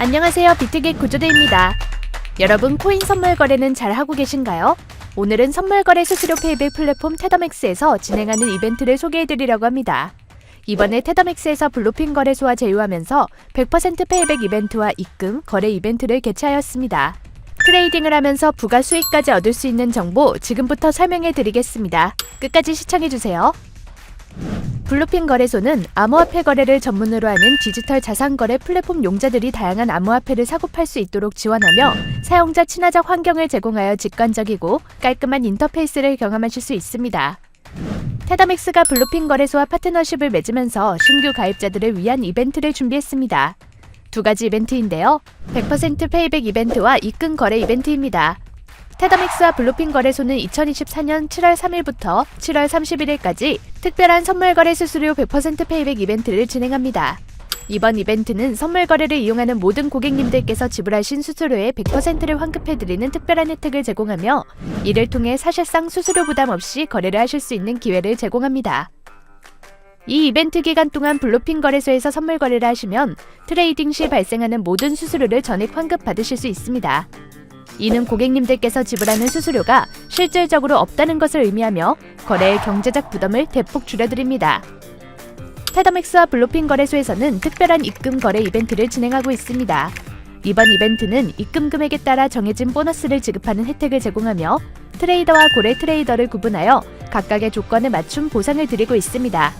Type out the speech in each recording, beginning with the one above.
안녕하세요. 비트겟 구조대입니다. 여러분 코인 선물 거래는 잘 하고 계신가요? 오늘은 선물 거래 수수료 페이백 플랫폼 테더맥스에서 진행하는 이벤트를 소개해드리려고 합니다. 이번에 테더맥스에서 블루핀 거래소와 제휴하면서 100% 페이백 이벤트와 입금, 거래 이벤트를 개최하였습니다. 트레이딩을 하면서 부가 수익까지 얻을 수 있는 정보 지금부터 설명해 드리겠습니다. 끝까지 시청해 주세요. 블루핀 거래소는 암호화폐 거래를 전문으로 하는 디지털 자산 거래 플랫폼 용자들이 다양한 암호화폐를 사고 팔 수 있도록 지원하며 사용자 친화적 환경을 제공하여 직관적이고 깔끔한 인터페이스를 경험하실 수 있습니다. 테더맥스가 블루핀 거래소와 파트너십을 맺으면서 신규 가입자들을 위한 이벤트를 준비했습니다. 두 가지 이벤트인데요. 100% 페이백 이벤트와 입금 거래 이벤트입니다. 테더맥스와 블루핀 거래소는 2024년 7월 3일부터 7월 31일까지 특별한 선물 거래 수수료 100% 페이백 이벤트를 진행합니다. 이번 이벤트는 선물 거래를 이용하는 모든 고객님들께서 지불하신 수수료의 100%를 환급해드리는 특별한 혜택을 제공하며 이를 통해 사실상 수수료 부담 없이 거래를 하실 수 있는 기회를 제공합니다. 이 이벤트 기간 동안 블루핀 거래소에서 선물 거래를 하시면 트레이딩 시 발생하는 모든 수수료를 전액 환급 받으실 수 있습니다. 이는 고객님들께서 지불하는 수수료가 실질적으로 없다는 것을 의미하며 거래의 경제적 부담을 대폭 줄여드립니다. 테더맥스와 블루핀 거래소에서는 특별한 입금 거래 이벤트를 진행하고 있습니다. 이번 이벤트는 입금 금액에 따라 정해진 보너스를 지급하는 혜택을 제공하며 트레이더와 고래 트레이더를 구분하여 각각의 조건에 맞춘 보상을 드리고 있습니다.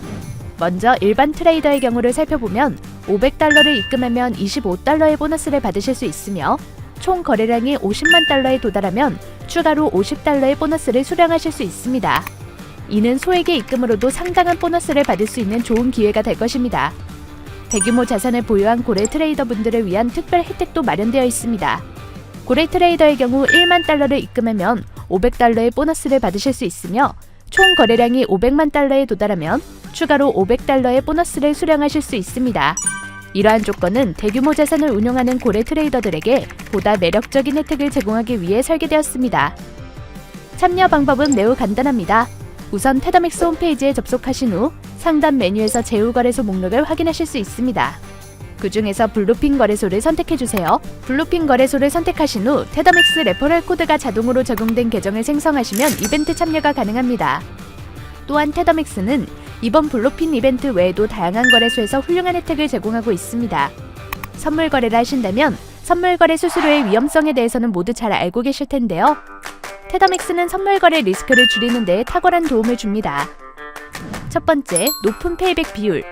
먼저 일반 트레이더의 경우를 살펴보면 500달러를 입금하면 25달러의 보너스를 받으실 수 있으며 총 거래량이 50만 달러에 도달하면 추가로 50달러의 보너스를 수령하실 수 있습니다. 이는 소액의 입금으로도 상당한 보너스를 받을 수 있는 좋은 기회가 될 것입니다. 대규모 자산을 보유한 고래 트레이더 분들을 위한 특별 혜택도 마련되어 있습니다. 고래 트레이더의 경우 1만 달러를 입금하면 500달러의 보너스를 받으실 수 있으며 총 거래량이 500만 달러에 도달하면 추가로 500달러의 보너스를 수령하실 수 있습니다. 이러한 조건은 대규모 자산을 운용하는 고래 트레이더들에게 보다 매력적인 혜택을 제공하기 위해 설계되었습니다. 참여 방법은 매우 간단합니다. 우선 테더맥스 홈페이지에 접속하신 후 상단 메뉴에서 제휴 거래소 목록을 확인하실 수 있습니다. 그 중에서 블루핀 거래소를 선택해 주세요. 블루핀 거래소를 선택하신 후 테더맥스 레퍼럴 코드가 자동으로 적용된 계정을 생성하시면 이벤트 참여가 가능합니다. 또한 테더맥스는 이번 블루핀 이벤트 외에도 다양한 거래소에서 훌륭한 혜택을 제공하고 있습니다. 선물 거래를 하신다면 선물 거래 수수료의 위험성에 대해서는 모두 잘 알고 계실 텐데요. 테더맥스는 선물 거래 리스크를 줄이는 데 탁월한 도움을 줍니다. 첫 번째, 높은 페이백 비율.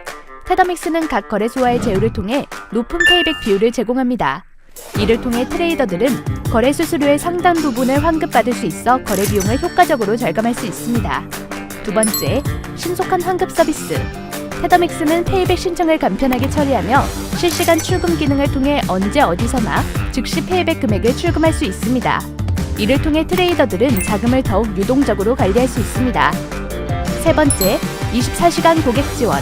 테더맥스는 각 거래소와의 제휴를 통해 높은 페이백 비율을 제공합니다. 이를 통해 트레이더들은 거래 수수료의 상당 부분을 환급받을 수 있어 거래 비용을 효과적으로 절감할 수 있습니다. 두 번째, 신속한 환급 서비스. 테더맥스는 페이백 신청을 간편하게 처리하며 실시간 출금 기능을 통해 언제 어디서나 즉시 페이백 금액을 출금할 수 있습니다. 이를 통해 트레이더들은 자금을 더욱 유동적으로 관리할 수 있습니다. 세 번째, 24시간 고객 지원.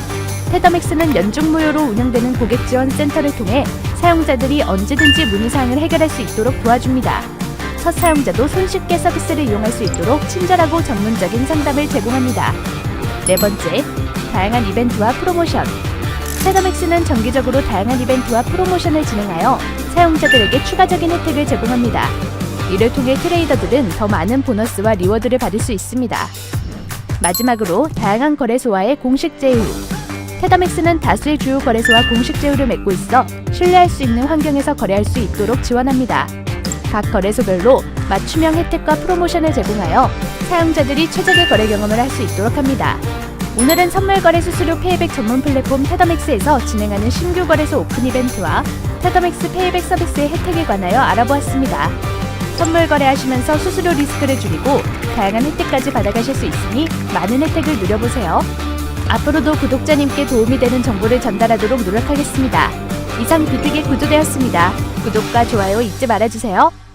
테더맥스는 연중 무료로 운영되는 고객 지원 센터를 통해 사용자들이 언제든지 문의사항을 해결할 수 있도록 도와줍니다. 첫 사용자도 손쉽게 서비스를 이용할 수 있도록 친절하고 전문적인 상담을 제공합니다. 네 번째, 다양한 이벤트와 프로모션. 테더맥스는 정기적으로 다양한 이벤트와 프로모션을 진행하여 사용자들에게 추가적인 혜택을 제공합니다. 이를 통해 트레이더들은 더 많은 보너스와 리워드를 받을 수 있습니다. 마지막으로 다양한 거래소와의 공식 제휴. 테더맥스는 다수의 주요 거래소와 공식 제휴를 맺고 있어 신뢰할 수 있는 환경에서 거래할 수 있도록 지원합니다. 각 거래소별로 맞춤형 혜택과 프로모션을 제공하여 사용자들이 최적의 거래 경험을 할 수 있도록 합니다. 오늘은 선물 거래 수수료 페이백 전문 플랫폼 테더맥스에서 진행하는 신규 거래소 오픈 이벤트와 테더맥스 페이백 서비스의 혜택에 관하여 알아보았습니다. 선물 거래하시면서 수수료 리스크를 줄이고 다양한 혜택까지 받아가실 수 있으니 많은 혜택을 누려보세요. 앞으로도 구독자님께 도움이 되는 정보를 전달하도록 노력하겠습니다. 이상 비트게 구조되었습니다. 구독과 좋아요 잊지 말아주세요.